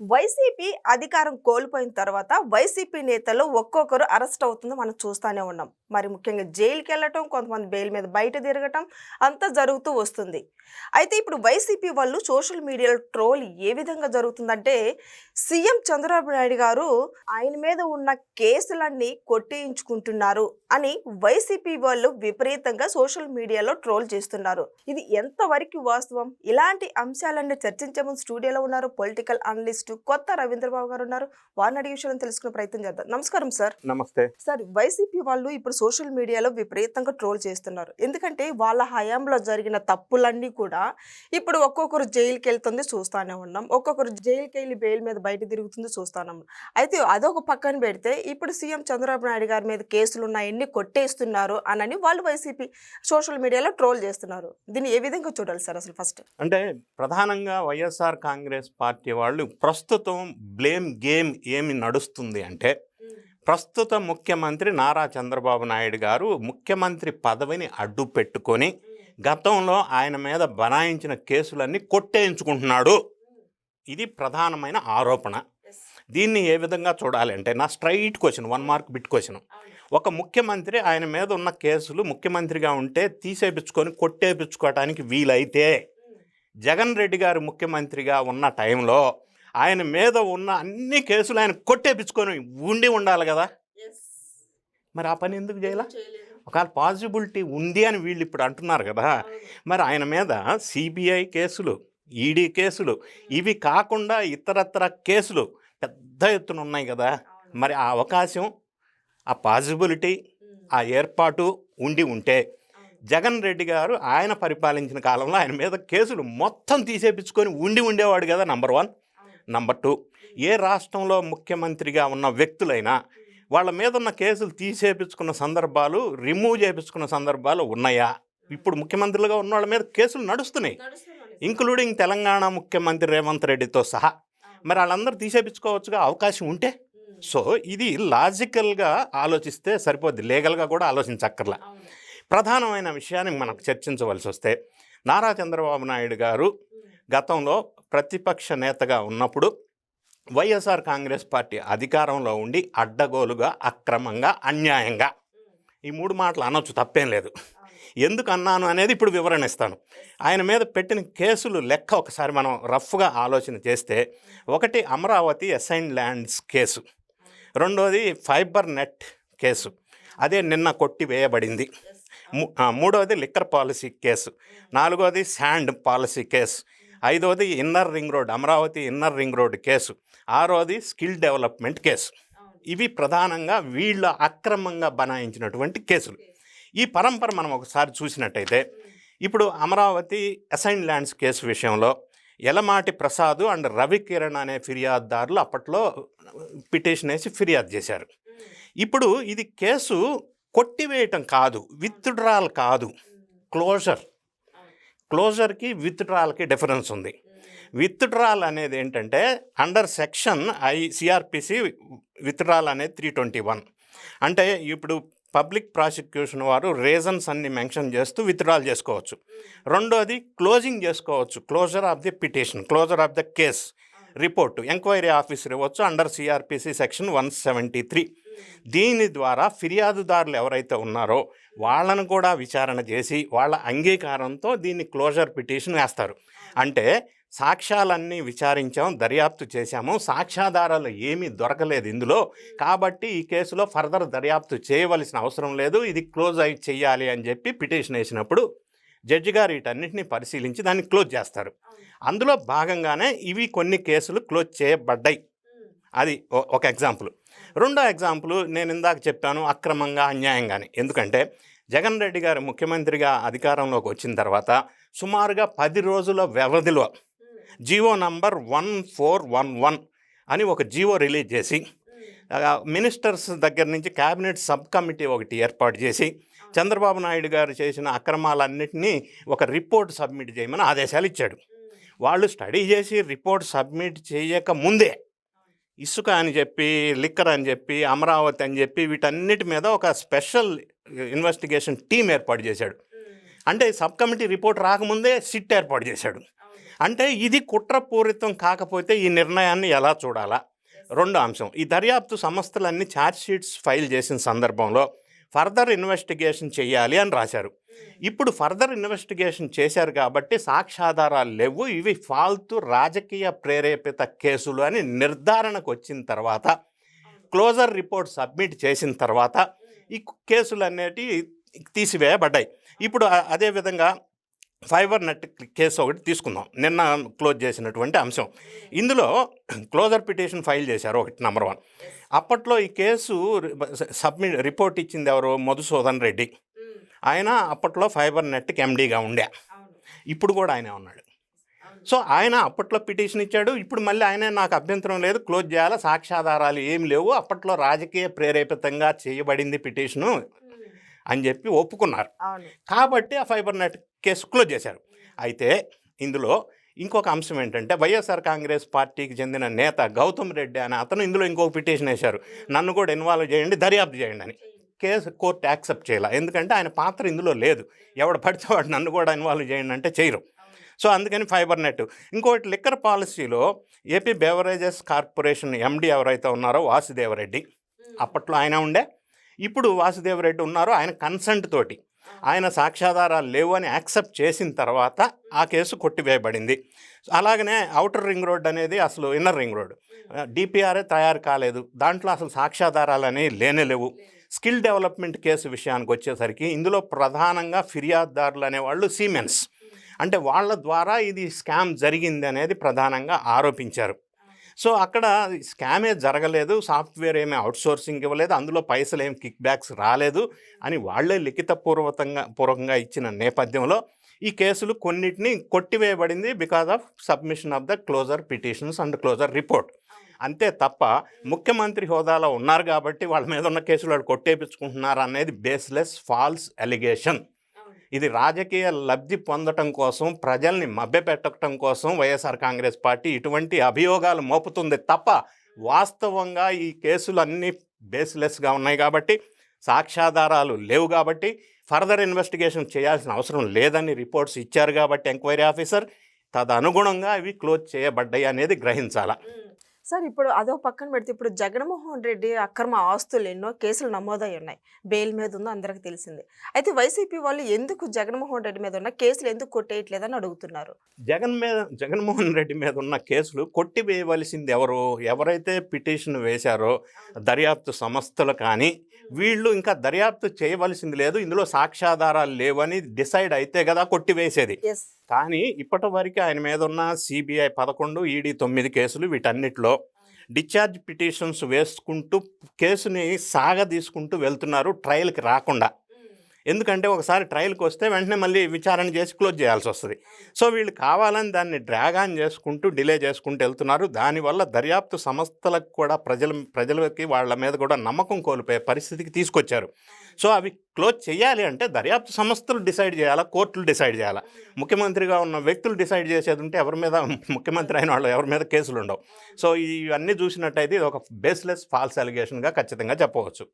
YCP అధికారం కోల్పోయిన తర్వాత వైసీపీ నేతలు ఒక్కొక్కరు అరెస్ట్ అవుతుందో మనం చూస్తూనే ఉన్నాం. మరి ముఖ్యంగా జైలుకి వెళ్ళటం కొంతమంది బెయిల్ మీద బయట తిరగటం అంతా జరుగుతూ వస్తుంది. అయితే ఇప్పుడు వైసీపీ వాళ్ళు సోషల్ మీడియాలో ట్రోల్ ఏ విధంగా జరుగుతుందంటే సీఎం చంద్రబాబు నాయుడు గారు ఆయన మీద ఉన్న కేసులన్నీ కొట్టేయించుకుంటున్నారు అని వైసీపీ వాళ్ళు విపరీతంగా సోషల్ మీడియాలో ట్రోల్ చేస్తున్నారు. ఇది ఎంతవరకు వాస్తవం? ఇలాంటి అంశాలన్నీ చర్చించే ముందు స్టూడియోలో ఉన్నారు పొలిటికల్ అనలిస్ట్ కొత్త రవీంద్రబాబు గారు ఉన్నారు. వారిని అడిగే విషయాలను తెలుసుకునే ప్రయత్నం చేద్దాం. నమస్కారం సార్. నమస్తే. సార్ వైసీపీ వాళ్ళు ఇప్పుడు సోషల్ మీడియాలో విపరీతంగా ట్రోల్ చేస్తున్నారు. ఎందుకంటే వాళ్ళ హయాంలో జరిగిన తప్పులన్నీ కూడా ఇప్పుడు ఒక్కొక్కరు జైలుకి వెళ్తుంది చూస్తానే ఉన్నాం. ఒక్కొక్కరు జైలుకి వెళ్ళి బెయిల్ మీద బయట తిరుగుతుంది చూస్తానే ఉన్నాం. అయితే అదొక పక్కన పెడితే ఇప్పుడు సీఎం చంద్రబాబు నాయుడు గారి మీద కేసులు ఉన్నాయన్ని కొట్టేస్తున్నారు అనని వాళ్ళు వైసీపీ సోషల్ మీడియాలో ట్రోల్ చేస్తున్నారు. దీన్ని ఏ విధంగా చూడాలి సార్ అసలు ఫస్ట్? అంటే ప్రధానంగా వైఎస్ఆర్ కాంగ్రెస్ పార్టీ వాళ్ళు ప్రస్తుతం బ్లేమ్ గేమ్ ఏమి నడుస్తుంది అంటే ప్రస్తుత ముఖ్యమంత్రి నారా చంద్రబాబు నాయుడు గారు ముఖ్యమంత్రి పదవిని అడ్డు పెట్టుకొని గతంలో ఆయన మీద బనాయించిన కేసులన్నీ కొట్టేయించుకుంటున్నాడు. ఇది ప్రధానమైన ఆరోపణ. దీన్ని ఏ విధంగా చూడాలి అంటే నా straight question one mark bit question. ఒక ముఖ్యమంత్రి ఆయన మీద ఉన్న కేసులు ముఖ్యమంత్రిగా ఉంటే తీసేపించుకొని కొట్టేపించుకోవటానికి వీలైతే జగన్ రెడ్డి గారు ముఖ్యమంత్రిగా ఉన్న టైంలో ఆయన మీద ఉన్న అన్ని కేసులు ఆయన కొట్టేపించుకొని ఉండి ఉండాలి కదా. మరి ఆ పని ఎందుకు చేయాల? ఒకవేళ పాసిబిలిటీ ఉంది అని వీళ్ళు ఇప్పుడు అంటున్నారు కదా. మరి ఆయన మీద సిబిఐ కేసులు ఈడీ కేసులు ఇవి కాకుండా ఇతరత్ర కేసులు పెద్ద ఎత్తున ఉన్నాయి కదా. మరి ఆ అవకాశం ఆ పాసిబిలిటీ ఆ ఏర్పాటు ఉండి ఉంటే జగన్ రెడ్డి గారు ఆయన పరిపాలించిన కాలంలో ఆయన మీద కేసులు మొత్తం తీసేపించుకొని ఉండి ఉండేవాడు కదా నంబర్ వన్. నంబర్ టూ ఏ రాష్ట్రంలో ముఖ్యమంత్రిగా ఉన్న వ్యక్తులైనా వాళ్ళ మీద ఉన్న కేసులు తీసేపించుకున్న సందర్భాలు రిమూవ్ చేపించుకున్న సందర్భాలు ఉన్నాయా? ఇప్పుడు ముఖ్యమంత్రులుగా ఉన్న వాళ్ళ మీద కేసులు నడుస్తున్నాయి. ఇంక్లూడింగ్ తెలంగాణ ముఖ్యమంత్రి రేవంత్ రెడ్డితో సహా. మరి వాళ్ళందరూ తీసేపించుకోవచ్చుగా అవకాశం ఉంటే? సో ఇది లాజికల్గా ఆలోచిస్తే సరిపోద్ది. లీగల్గా కూడా ఆలోచించక్కర్లా. ప్రధానమైన విషయాన్ని మనకు చర్చించవలసి వస్తే నారా చంద్రబాబు నాయుడు గారు గతంలో ప్రతిపక్ష నేతగా ఉన్నప్పుడు వైఎస్ఆర్ కాంగ్రెస్ పార్టీ అధికారంలో ఉండి అడ్డగోలుగా అక్రమంగా అన్యాయంగా ఈ మూడు మాటలు అనొచ్చు తప్పేం లేదు. ఎందుకు అన్నాను అనేది ఇప్పుడు వివరణ ఇస్తాను. ఆయన మీద పెట్టిన కేసులు లెక్క ఒకసారి మనం రఫ్గా ఆలోచన చేస్తే ఒకటి అమరావతి అసైన్ ల్యాండ్స్ కేసు. రెండోది ఫైబర్ నెట్ కేసు. అదే నిన్న కొట్టి వేయబడింది. మూడవది లిక్కర్ పాలసీ కేసు. నాలుగవది శాండ్ పాలసీ కేసు. ఐదవది inner ring road Amaravati inner ring road case. ఆరోది స్కిల్ డెవలప్మెంట్ కేసు. ఇవి ప్రధానంగా వీళ్ళ అక్రమంగా బనాయించినటువంటి కేసులు. ఈ పరంపర మనం ఒకసారి చూసినట్టయితే ఇప్పుడు అమరావతి అసైన్ ల్యాండ్స్ కేసు విషయంలో ఎలమాటి ప్రసాద్ అండ్ రవికిరణ్ అనే ఫిర్యాదుదారులు అప్పట్లో పిటిషన్ వేసి ఫిర్యాదు చేశారు. ఇప్పుడు ఇది కేసు కొట్టివేయటం కాదు విత్డ్రాల్ కాదు క్లోజర్. క్లోజర్కి విత్డ్రాల్కి డిఫరెన్స్ ఉంది. విత్డ్రాల్ అనేది ఏంటంటే under section I CrPC withdrawal అనేది త్రీ ట్వంటీ వన్. అంటే ఇప్పుడు పబ్లిక్ ప్రాసిక్యూషన్ వారు రీజన్స్ అన్ని మెన్షన్ చేస్తూ విత్డ్రాల్ చేసుకోవచ్చు. రెండోది క్లోజింగ్ చేసుకోవచ్చు. Closure of the petition closure of the case report enquiry officer ఇవ్వచ్చు under CrPC section one seventy three. దీని ద్వారా ఫిర్యాదుదారులు ఎవరైతే ఉన్నారో వాళ్ళను కూడా విచారణ చేసి వాళ్ళ అంగీకారంతో దీన్ని క్లోజర్ పిటిషన్ వేస్తారు. అంటే సాక్ష్యాలన్నీ విచారించాం దర్యాప్తు చేశాము. సాక్ష్యాధారాలు ఏమీ దొరకలేదు ఇందులో. కాబట్టి ఈ కేసులో ఫర్దర్ దర్యాప్తు చేయవలసిన అవసరం లేదు. ఇది క్లోజ్ అయి చెయ్యాలి అని చెప్పి పిటిషన్ వేసినప్పుడు జడ్జి గారు వీటన్నిటిని పరిశీలించి దాన్ని క్లోజ్ చేస్తారు. అందులో భాగంగానే ఇవి కొన్ని కేసులు క్లోజ్ చేయబడ్డాయి. అది ఒక ఎగ్జాంపుల్. రెండో ఎగ్జాంపుల్ నేను ఇందాక చెప్పాను అక్రమంగా అన్యాయంగాని. ఎందుకంటే జగన్ రెడ్డి గారు ముఖ్యమంత్రిగా అధికారంలోకి వచ్చిన తర్వాత సుమారుగా పది రోజుల వ్యవధిలో GO number one four one one అని ఒక జీవో రిలీజ్ చేసి మినిస్టర్స్ దగ్గర నుంచి క్యాబినెట్ సబ్ కమిటీ ఒకటి ఏర్పాటు చేసి చంద్రబాబు నాయుడు గారు చేసిన అక్రమాలన్నింటినీ ఒక రిపోర్ట్ సబ్మిట్ చేయమని ఆదేశాలు ఇచ్చాడు. వాళ్ళు స్టడీ చేసి రిపోర్ట్ సబ్మిట్ చేయక ముందే ఇసుక అని చెప్పి లిక్కర్ అని చెప్పి అమరావతి అని చెప్పి వీటన్నిటి మీద ఒక స్పెషల్ ఇన్వెస్టిగేషన్ టీం ఏర్పాటు చేశాడు. అంటే సబ్ కమిటీ రిపోర్ట్ రాకముందే సిట్ ఏర్పాటు చేశాడు. అంటే ఇది కుట్రపూరితం కాకపోతే ఈ నిర్ణయాన్ని ఎలా చూడాలా? రెండు అంశం. ఈ దర్యాప్తు సంస్థలన్నీ ఛార్జ్ షీట్స్ ఫైల్ చేసిన సందర్భంలో ఫర్దర్ ఇన్వెస్టిగేషన్ చేయాలి అని రాశారు. ఇప్పుడు ఫర్దర్ ఇన్వెస్టిగేషన్ చేశారు కాబట్టి సాక్ష్యాధారాలు లేవు. ఇవి ఫాల్తు రాజకీయ ప్రేరేపిత కేసులు అని నిర్ధారణకు వచ్చిన తర్వాత క్లోజర్ రిపోర్ట్ సబ్మిట్ చేసిన తర్వాత ఈ కేసులు అనేటి తీసివేయబడ్డాయి ఇప్పుడు అదేవిధంగా ఫైబర్ నెట్ కేసు ఒకటి తీసుకుందాం. నిన్న క్లోజ్ చేసినటువంటి అంశం. ఇందులో క్లోజర్ పిటిషన్ ఫైల్ చేశారు ఒకటి నెంబర్ వన్. అప్పట్లో ఈ కేసు సబ్మిట్ రిపోర్ట్ ఇచ్చింది ఎవరు? మధుసూదన్ రెడ్డి. ఆయన అప్పట్లో ఫైబర్ నెట్కి ఎండీగా ఉండే. ఇప్పుడు కూడా ఆయనే ఉన్నాడు. సో ఆయన అప్పట్లో పిటిషన్ ఇచ్చాడు. ఇప్పుడు మళ్ళీ ఆయనే నాకు అభ్యంతరం లేదు. క్లోజ్ చేయాలి? సాక్ష్యాధారాలు ఏం లేవు. అప్పట్లో రాజకీయ ప్రేరేపితంగా చేయబడింది పిటిషను అని చెప్పి ఒప్పుకున్నారు. కాబట్టి ఆ ఫైబర్ నెట్ కేసు క్లోజ్ చేశారు. అయితే ఇందులో ఇంకొక అంశం ఏంటంటే వైఎస్ఆర్ కాంగ్రెస్ పార్టీకి చెందిన నేత గౌతమ్ రెడ్డి అనే అతను ఇందులో ఇంకొక పిటిషన్ వేశారు. నన్ను కూడా ఇన్వాల్వ్ చేయండి దర్యాప్తు చేయండి అని. కేసు కోర్టు యాక్సెప్ట్ చేయాలి. ఎందుకంటే ఆయన పాత్ర ఇందులో లేదు. ఎవడు పడితే వాడు నన్ను కూడా ఇన్వాల్వ్ చేయండి అంటే చేయరు. సో అందుకని ఫైబర్ నెట్. ఇంకోటి లిక్కర్ పాలసీలో ఏపీ బెవరేజెస్ కార్పొరేషన్ ఎండి ఎవరైతే ఉన్నారో వాసుదేవరెడ్డి అప్పట్లో ఆయన ఉండే. ఇప్పుడు వాసుదేవరెడ్డి ఉన్నారు ఆయన కన్సంట్ తోటి. ఆయన సాక్ష్యాధారాలు లేవు అని యాక్సెప్ట్ చేసిన తర్వాత ఆ కేసు కొట్టివేయబడింది. అలాగనే అవుటర్ రింగ్ రోడ్ అనేది అసలు ఇన్నర్ రింగ్ రోడ్ డిపిఆర్ఏ తయారు కాలేదు. దాంట్లో అసలు సాక్ష్యాధారాలు అనేవి లేనే లేవు. స్కిల్ డెవలప్మెంట్ కేసు విషయానికి వచ్చేసరికి ఇందులో ప్రధానంగా ఫిర్యాదుదారులు అనేవాళ్ళు సీమెన్స్ అంటే వాళ్ళ ద్వారా ఇది స్కామ్ జరిగింది అనేది ప్రధానంగా ఆరోపించారు. సో అక్కడ స్కామే జరగలేదు. సాఫ్ట్వేర్ ఏమీ అవుట్సోర్సింగ్ ఇవ్వలేదు. అందులో పైసలు ఏం కిక్ బ్యాక్స్ రాలేదు అని వాళ్ళే లిఖితపూర్వకంగా పూర్వకంగా ఇచ్చిన నేపథ్యంలో ఈ కేసులు కొన్నిటిని కొట్టివేయబడింది because of submission of the closure petitions and closure report. అంతే తప్ప ముఖ్యమంత్రి హోదాలో ఉన్నారు కాబట్టి వాళ్ళ మీద ఉన్న కేసులు వాళ్ళు కొట్టేపించుకుంటున్నారు అనేది బేస్లెస్ ఫాల్స్ అలిగేషన్. ఇది రాజకీయ లబ్ధి పొందటం కోసం ప్రజల్ని మభ్యపెట్టడం కోసం వైఎస్ఆర్ కాంగ్రెస్ పార్టీ ఇటువంటి అభియోగాలు మోపుతుంది తప్ప వాస్తవంగా ఈ కేసులు అన్నీ బేస్లెస్గా ఉన్నాయి కాబట్టి సాక్ష్యాధారాలు లేవు కాబట్టి ఫర్దర్ ఇన్వెస్టిగేషన్ చేయాల్సిన అవసరం లేదని రిపోర్ట్స్ ఇచ్చారు కాబట్టి ఎంక్వైరీ ఆఫీసర్ తదనుగుణంగా ఇవి క్లోజ్ చేయబడ్డాయి అనేది గ్రహించాలా. సార్ ఇప్పుడు అదో పక్కన పెడితే ఇప్పుడు జగన్మోహన్ రెడ్డి అక్రమ ఆస్తులు ఎన్నో కేసులు నమోదై ఉన్నాయి. బెయిల్ మీద ఉందో అందరికీ తెలిసింది. అయితే వైసీపీ వాళ్ళు ఎందుకు జగన్మోహన్ రెడ్డి మీద ఉన్న కేసులు ఎందుకు కొట్టేయట్లేదని అడుగుతున్నారు? జగన్ మీద జగన్మోహన్ రెడ్డి మీద ఉన్న కేసులు కొట్టివేయవలసింది ఎవరు ఎవరైతే పిటిషన్ వేశారో దర్యాప్తు సంస్థలు కానీ వీళ్ళు ఇంకా దర్యాప్తు చేయవలసింది లేదు ఇందులో సాక్ష్యాధారాలు లేవని డిసైడ్ అయితే కదా కొట్టివేసేది. కానీ ఇప్పటి వరకు ఆయన మీద ఉన్న సిబిఐ పదకొండు ఈడీ తొమ్మిది కేసులు వీటన్నిటిలో డిశ్చార్జ్ పిటిషన్స్ వేసుకుంటూ కేసుని సాగదీసుకుంటూ వెళ్తున్నారు ట్రయల్కి రాకుండా. ఎందుకంటే ఒకసారి ట్రయల్కి వస్తే వెంటనే మళ్ళీ విచారణ చేసి క్లోజ్ చేయాల్సి వస్తుంది. సో వీళ్ళు కావాలని దాన్ని డ్రాగ్ ఆన్ చేసుకుంటూ డిలే చేసుకుంటూ వెళ్తున్నారు. దానివల్ల దర్యాప్తు సంస్థలకు కూడా ప్రజల ప్రజలకి వాళ్ళ మీద కూడా నమ్మకం కోల్పోయే పరిస్థితికి తీసుకొచ్చారు. సో అవి క్లోజ్ చేయాలి అంటే దర్యాప్తు సంస్థలు డిసైడ్ చేయాలా? కోర్టులు డిసైడ్ చేయాలా? ముఖ్యమంత్రిగా ఉన్న వ్యక్తులు డిసైడ్ చేసేది ఉంటే ఎవరి మీద ముఖ్యమంత్రి అయిన వాళ్ళు ఎవరి మీద కేసులు ఉండవు. సో ఇవన్నీ చూసినట్టయితే ఇది ఒక బేస్లెస్ ఫాల్స్ అలిగేషన్గా ఖచ్చితంగా చెప్పవచ్చు.